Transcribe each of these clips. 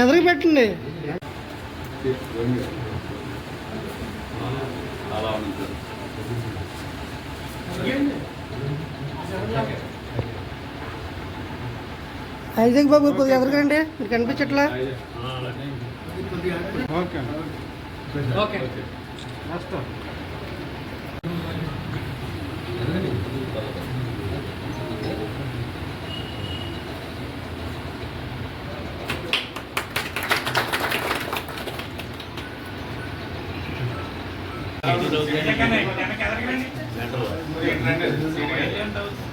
ఎదురుకు పెట్టండి. ఐజాక్ బాబు కొద్దిగా ఎదురుకండి మీరు కనిపించట్లా? ఓకే. ఓకే.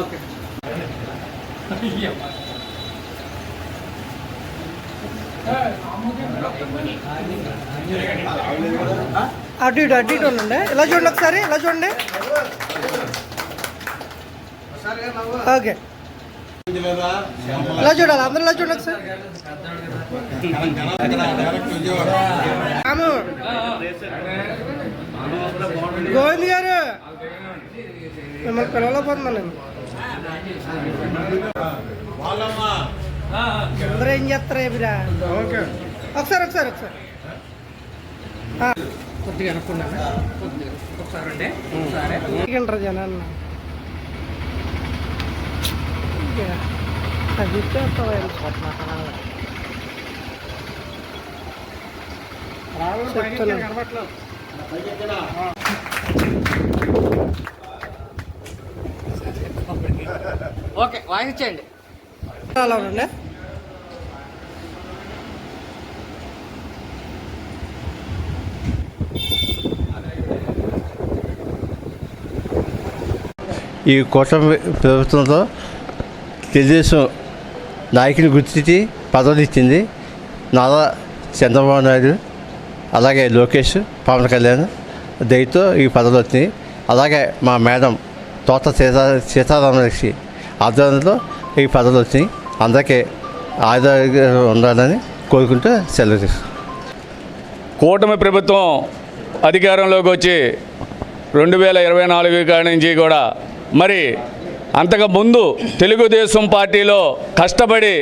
ఓకే అటు ఇటు అటు ఇటు ఉండండి. ఇలా చూడండి ఒకసారి? ఇలా చూడండి? ఓకే. ఇలా చూడాలి? అందరూ ఇలా చూడండి ఒకసారి? రాము గోవింద్ గారు. మిమ్మల్ని పిలవలేకపోతున్నాను నేను. అందరూ ఏం చేస్తారు ఏమిరా? ఒకసారి ఒకసారి ఒకసారి. కొద్దిగా అనుకున్నాను? ఒకసారి అండి సరే ఇంటారు జనాన్ని అది ఓకే వాయిస్ ఇచ్చేయండి. అలా ఉండండి. ఈ కూటమి ప్రభుత్వంలో తెలుగుదేశం నాయకుని గుర్తించి పదవులు ఇచ్చింది నారా చంద్రబాబు నాయుడు. అలాగే లోకేష్ పవన్ కళ్యాణ్ దయతో ఈ పదవులు వచ్చినాయి అలాగే మా మేడం తోట సీతా సీతారామలక్ష్మి ఆధ్వర్యంలో ఈ పదవులు వచ్చినాయి అందరికీ ఆరోగ్యంగా ఉండాలని కోరుకుంటూ సెలవు తీసుకుంటాం కూటమి ప్రభుత్వం అధికారంలోకి వచ్చి రెండు వేల ఇరవై నాలుగు కాడి నుంచి కూడా మరి అంతకు ముందు తెలుగుదేశం పార్టీలో కష్టపడి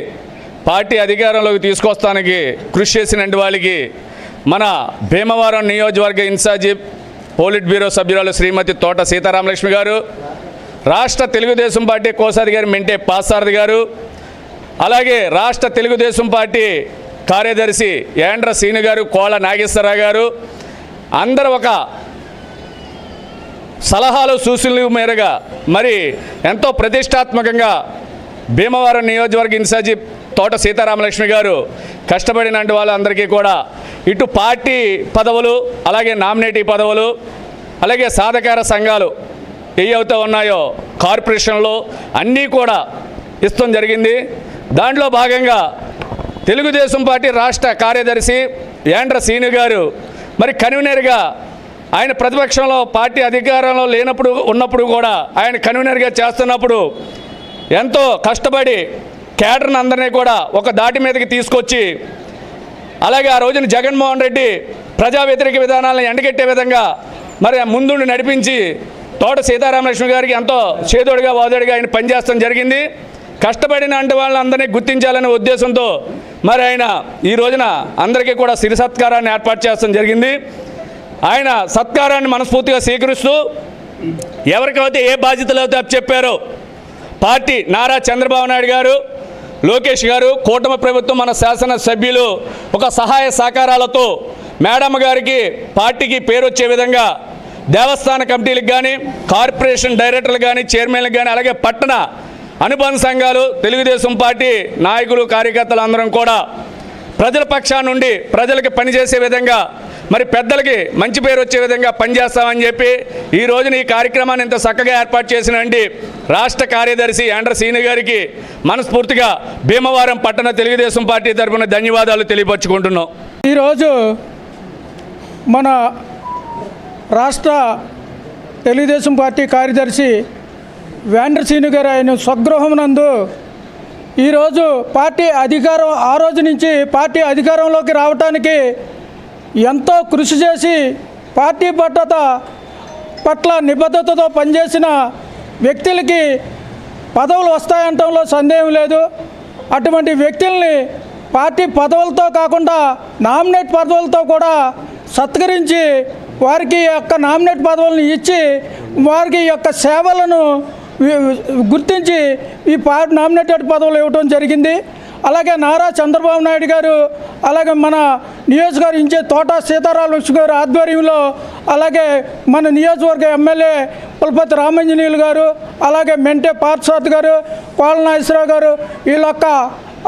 పార్టీ అధికారంలోకి తీసుకొస్తానికి కృషి చేసినటువంటి వాళ్ళకి మన భీమవరం నియోజకవర్గ ఇన్ఛార్జి పోలిట్ బ్యూరో సభ్యురాలు శ్రీమతి తోట సీతారామలక్ష్మి గారు రాష్ట్ర తెలుగుదేశం పార్టీ కోశాధికారి మెంటే పాసారథి గారు అలాగే రాష్ట్ర తెలుగుదేశం పార్టీ కార్యదర్శి యాండ్ర సీని గారు కోళ్ళ నాగేశ్వరరావు గారు అందరు ఒక సలహాలు సూచనలు మేరగా మరి ఎంతో ప్రతిష్టాత్మకంగా భీమవరం నియోజకవర్గ ఇన్ఛార్జి తోట సీతారామలక్ష్మి గారు కష్టపడినంటి వాళ్ళందరికీ కూడా ఇటు పార్టీ పదవులు అలాగే నామినేటీ పదవులు అలాగే సాధకార సంఘాలు ఏవైతే ఉన్నాయో కార్పొరేషన్లు అన్నీ కూడా ఇష్టం జరిగింది. దాంట్లో భాగంగా తెలుగుదేశం పార్టీ రాష్ట్ర కార్యదర్శి యాండ్ర సీను గారు మరి కన్వీనర్గా ఆయన ప్రతిపక్షంలో పార్టీ అధికారంలో లేనప్పుడు ఉన్నప్పుడు కూడా ఆయన కన్వీనర్గా చేస్తున్నప్పుడు ఎంతో కష్టపడి కేడర్ని అందరినీ కూడా ఒక దాటి మీదకి తీసుకొచ్చి అలాగే ఆ రోజున జగన్మోహన్ రెడ్డి ప్రజా వ్యతిరేక విధానాలను ఎండగట్టే విధంగా మరి ముందుండి నడిపించి తోట సీతారామలక్ష్మి గారికి ఎంతో చేదోడుగా వాదోడిగా ఆయన పనిచేస్తాం జరిగింది. కష్టపడిన అంటే వాళ్ళందరినీ గుర్తించాలనే ఉద్దేశంతో మరి ఆయన ఈ రోజున అందరికీ కూడా సిరి సత్కారాన్ని ఏర్పాటు చేస్తాం జరిగింది. ఆయన సత్కారాన్ని మనస్ఫూర్తిగా స్వీకరిస్తూ ఎవరికైతే ఏ బాధ్యతలు అయితే చెప్పారో పార్టీ నారా చంద్రబాబు నాయుడు గారు లోకేష్ గారు కూటమి ప్రభుత్వం మన శాసన సభ్యులు ఒక సహాయ సహకారాలతో మేడం గారికి పార్టీకి పేరు వచ్చే విధంగా దేవస్థాన కమిటీలకు కానీ కార్పొరేషన్ డైరెక్టర్లు కానీ చైర్మన్లకు కానీ అలాగే పట్టణ అనుబంధ సంఘాలు తెలుగుదేశం పార్టీ నాయకులు కార్యకర్తలు అందరం కూడా ప్రజల పక్షా నుండి పనిచేసే విధంగా మరి పెద్దలకి మంచి పేరు వచ్చే విధంగా పనిచేస్తామని చెప్పి ఈ రోజున ఈ కార్యక్రమాన్ని ఇంత చక్కగా ఏర్పాటు చేసినండి రాష్ట్ర కార్యదర్శి యాండ్ర సీని గారికి మనస్ఫూర్తిగా భీమవరం పట్టణ తెలుగుదేశం పార్టీ తరఫున ధన్యవాదాలు తెలియపరుచుకుంటున్నాం. ఈరోజు మన రాష్ట్ర తెలుగుదేశం పార్టీ కార్యదర్శి వేండ్రసీను గారు ఆయన స్వగృహం నందు ఈరోజు పార్టీ అధికారం ఆ రోజు నుంచి పార్టీ అధికారంలోకి రావటానికి ఎంతో కృషి చేసి పార్టీ భద్రత పట్ల నిబద్ధతతో పనిచేసిన వ్యక్తులకి పదవులు వస్తాయంటంలో సందేహం లేదు. అటువంటి వ్యక్తుల్ని పార్టీ పదవులతో కాకుండా నామినేట్ పదవులతో కూడా సత్కరించి వారికి యొక్క నామినేట్ పదవులను ఇచ్చి వారికి యొక్క సేవలను గుర్తించి ఈ పా నామినేటెడ్ పదవులు ఇవ్వడం జరిగింది. అలాగే నారా చంద్రబాబు నాయుడు గారు అలాగే మన నియోజకవర్గ ఇంచే తోట సీతారామకృష్ణ గారు ఆధ్వర్యంలో అలాగే మన నియోజకవర్గ ఎమ్మెల్యే పులపతి రామంజనీయులు గారు అలాగే మెంటే పార్థసారథి గారు కోల నాగేశ్వరరావు గారు వీళ్ళొక్క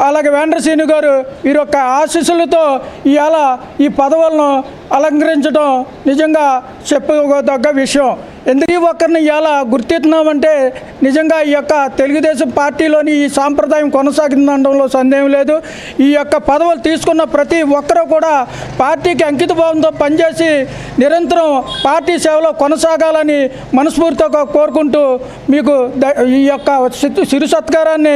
అలాగే వేంద్రసీని గారు వీరి యొక్క ఆశీస్సులతో ఇవాళ ఈ పదవులను అలంకరించడం నిజంగా చెప్పుకోదగ్గ విషయం. ఎందుకు ఒకరిని ఒక్కరిని ఇవాళ గుర్తిస్తున్నామంటే నిజంగా ఈ యొక్క తెలుగుదేశం పార్టీలోని ఈ సాంప్రదాయం కొనసాగిందనడంలో సందేహం లేదు. ఈ యొక్క పదవులు తీసుకున్న ప్రతి ఒక్కరూ కూడా పార్టీకి అంకిత భావంతో పనిచేసి నిరంతరం పార్టీ సేవలో కొనసాగాలని మనస్ఫూర్తిగా కోరుకుంటూ మీకు ఈ యొక్క సిరు సత్కారాన్ని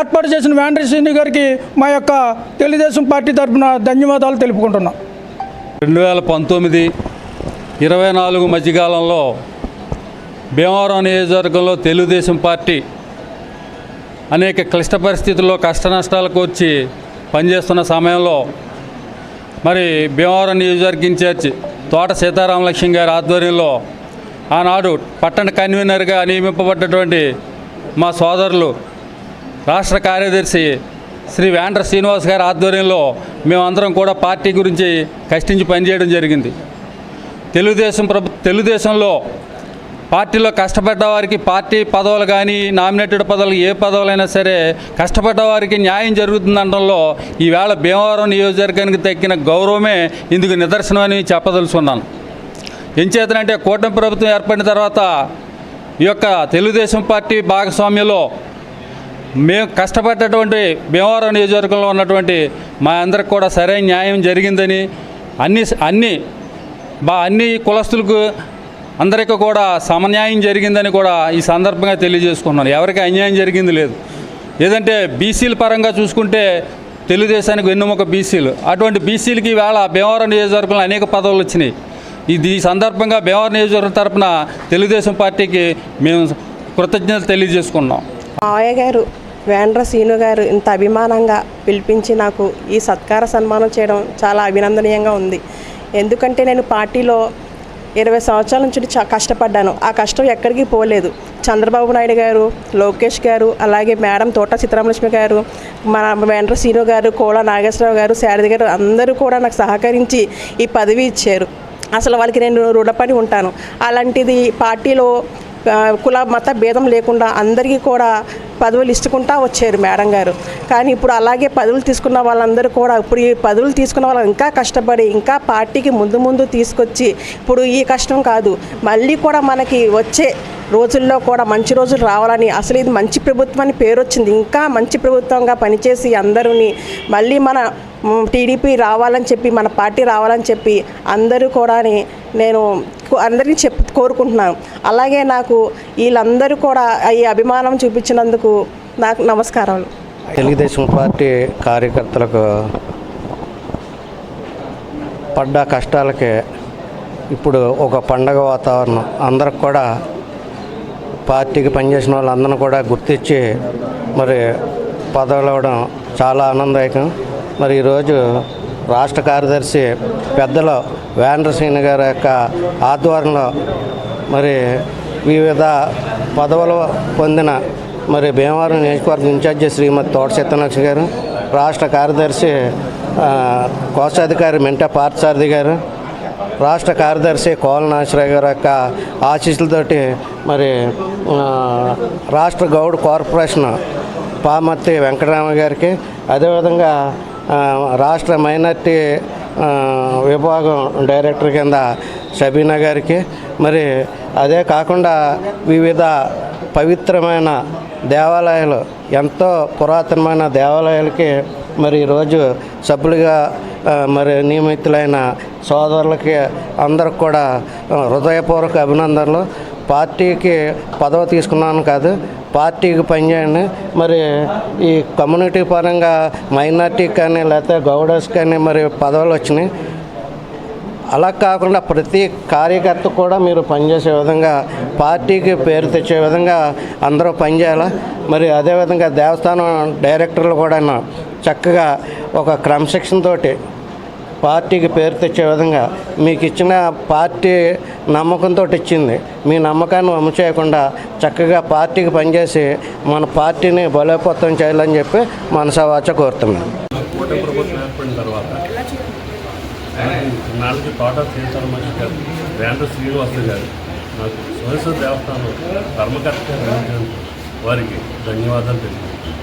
ఏర్పాటు చేసిన వేండ్రి గారికి మా యొక్క తెలుగుదేశం పార్టీ తరఫున ధన్యవాదాలు తెలుపుకుంటున్నాం. రెండు వేల పంతొమ్మిది ఇరవై నాలుగు మధ్యకాలంలో భీమవరం నియోజకవర్గంలో తెలుగుదేశం పార్టీ అనేక క్లిష్ట పరిస్థితుల్లో కష్ట నష్టాలకు వచ్చి పనిచేస్తున్న సమయంలో మరి భీమవరం నియోజకవర్గ ఇన్ఛార్జ్ తోట సీతారామలక్ష్మి గారి ఆధ్వర్యంలో ఆనాడు పట్టణ కన్వీనర్గా నియమింపబడ్డటువంటి మా సోదరులు రాష్ట్ర కార్యదర్శి శ్రీ వేండ్ర శ్రీనివాస్ గారి ఆధ్వర్యంలో మేమందరం కూడా పార్టీ గురించి కష్టించి పనిచేయడం జరిగింది. తెలుగుదేశం ప్రభు తెలుగుదేశంలో పార్టీలో కష్టపడ్డ వారికి పార్టీ పదవులు కానీ నామినేటెడ్ పదవులు ఏ పదవులైనా సరే కష్టపడ్డ వారికి న్యాయం జరుగుతుందనడంలో ఈవేళ భీమవరం నియోజకవర్గానికి తగ్గిన గౌరవమే ఇందుకు నిదర్శనమని చెప్పదలుచుకున్నాను. ఎంచేతనంటే కూటమి ప్రభుత్వం ఏర్పడిన తర్వాత ఈ యొక్క తెలుగుదేశం పార్టీ భాగస్వామ్యంలో మేము కష్టపడ్డటువంటి భీమవరం నియోజకవర్గంలో ఉన్నటువంటి మా అందరికి కూడా సరైన న్యాయం జరిగిందని అన్ని అన్ని బా అన్ని కులస్తులకు అందరికీ కూడా సమన్యాయం జరిగిందని కూడా ఈ సందర్భంగా తెలియజేసుకున్నాను. ఎవరికి అన్యాయం జరిగింది లేదు. ఏదంటే బీసీల పరంగా చూసుకుంటే తెలుగుదేశానికి వెన్నుముక బీసీలు. అటువంటి బీసీలకి వేళ భీమవరం నియోజకవర్గంలో అనేక పదవులు వచ్చినాయి. ఇది ఈ సందర్భంగా భీమవరం నియోజకవర్గం తరఫున తెలుగుదేశం పార్టీకి మేము కృతజ్ఞతలు తెలియజేసుకున్నాం. మావయ్య గారు వేండ్ర సీను గారు ఇంత అభిమానంగా పిలిపించి నాకు ఈ సత్కార సన్మానం చేయడం చాలా అభినందనీయంగా ఉంది. ఎందుకంటే నేను పార్టీలో ఇరవై సంవత్సరాల నుంచి కష్టపడ్డాను. ఆ కష్టం ఎక్కడికి పోలేదు. చంద్రబాబు నాయుడు గారు లోకేష్ గారు అలాగే మేడం తోట సీతారామలక్ష్మి గారు మన వేండ్ర సీను గారు కోల నాగేశ్వరరావు గారు శారద గారు అందరూ కూడా నాకు సహకరించి ఈ పదవి ఇచ్చారు. అసలు వాళ్ళకి నేను రుణపడి ఉంటాను. అలాంటిది పార్టీలో కుల మత భేదం లేకుండా అందరికీ కూడా పదవులు ఇచ్చుకుంటా వచ్చారు మేడం గారు. కానీ ఇప్పుడు అలాగే పదవులు తీసుకున్న వాళ్ళందరూ కూడా ఇప్పుడు ఈ పదవులు తీసుకున్న వాళ్ళు ఇంకా కష్టపడి ఇంకా పార్టీకి ముందు ముందు తీసుకొచ్చి ఇప్పుడు ఈ కష్టం కాదు. మళ్ళీ కూడా మనకి వచ్చే రోజుల్లో కూడా మంచి రోజులు రావాలని అసలు ఇది మంచి ప్రభుత్వం అని పేరు వచ్చింది. ఇంకా మంచి ప్రభుత్వంగా పనిచేసి అందరూని మళ్ళీ మన టీడీపీ రావాలని చెప్పి మన పార్టీ రావాలని చెప్పి అందరూ కూడా నేను అందరినీ చెప్ కోరుకుంటున్నాను. అలాగే నాకు వీళ్ళందరూ కూడా ఈ అభిమానం చూపించినందుకు నాకు నమస్కారాలు. తెలుగుదేశం పార్టీ కార్యకర్తలకు పడ్డ కష్టాలకి ఇప్పుడు ఒక పండగ వాతావరణం. అందరికి కూడా పార్టీకి పనిచేసిన వాళ్ళందరినీ కూడా గుర్తించి మరి పదవులు అవ్వడం చాలా ఆనందదాయకం. మరి ఈరోజు రాష్ట్ర కార్యదర్శి పెద్దలు వేంద్రసింగ్ గారి యొక్క ఆధ్వర్యంలో మరి వివిధ పదవులు పొందిన మరి భీమవరం నియోజకవర్గం ఇన్ఛార్జి శ్రీమతి తోట సత్యనాక్షి గారు రాష్ట్ర కార్యదర్శి కోశాధికారి మెంట పార్థసారథి గారు రాష్ట్ర కార్యదర్శి కోల నాగేశ్వరరావు గారి యొక్క ఆశీస్సులతోటి మరి రాష్ట్ర గౌడ్ కార్పొరేషన్ పామర్తి వెంకటరామ గారికి అదేవిధంగా రాష్ట్ర మైనార్టీ విభాగం డైరెక్టర్ కింద షబీనా గారికి. మరి అదే కాకుండా వివిధ పవిత్రమైన దేవాలయాలు ఎంతో పురాతనమైన దేవాలయాలకి మరి ఈరోజు సభ్యులుగా మరి నియమితులైన సోదరులకి అందరికి కూడా హృదయపూర్వక అభినందనలు. పార్టీకి పదవి తీసుకున్నాను కాదు పార్టీకి పనిచేయండి మరి ఈ కమ్యూనిటీ పరంగా మైనార్టీకి కానీ లేకపోతే గౌడర్స్ కానీ మరి పదవులు వచ్చినాయి. అలా కాకుండా ప్రతి కార్యకర్త కూడా మీరు పనిచేసే విధంగా పార్టీకి పేరు తెచ్చే విధంగా అందరూ పనిచేయాలి? మరి అదేవిధంగా దేవస్థానం డైరెక్టర్లు కూడా చక్కగా ఒక క్రమశిక్షణ తోటి పార్టీకి పేరు తెచ్చే విధంగా మీకు ఇచ్చిన పార్టీ నమ్మకంతో ఇచ్చింది. మీ నమ్మకాన్ని వమ్ము చేయకుండా చక్కగా పార్టీకి పనిచేసి మన పార్టీని బలోపేతం చేయాలని చెప్పి మనసవాచ కోరుతున్నాను. ప్రభుత్వం ఏర్పడిన తర్వాత నాలుగు తోట గారు వేంద్ర గారు. నాకు దేవస్థానం వారికి ధన్యవాదాలు తెలియజేస్తాను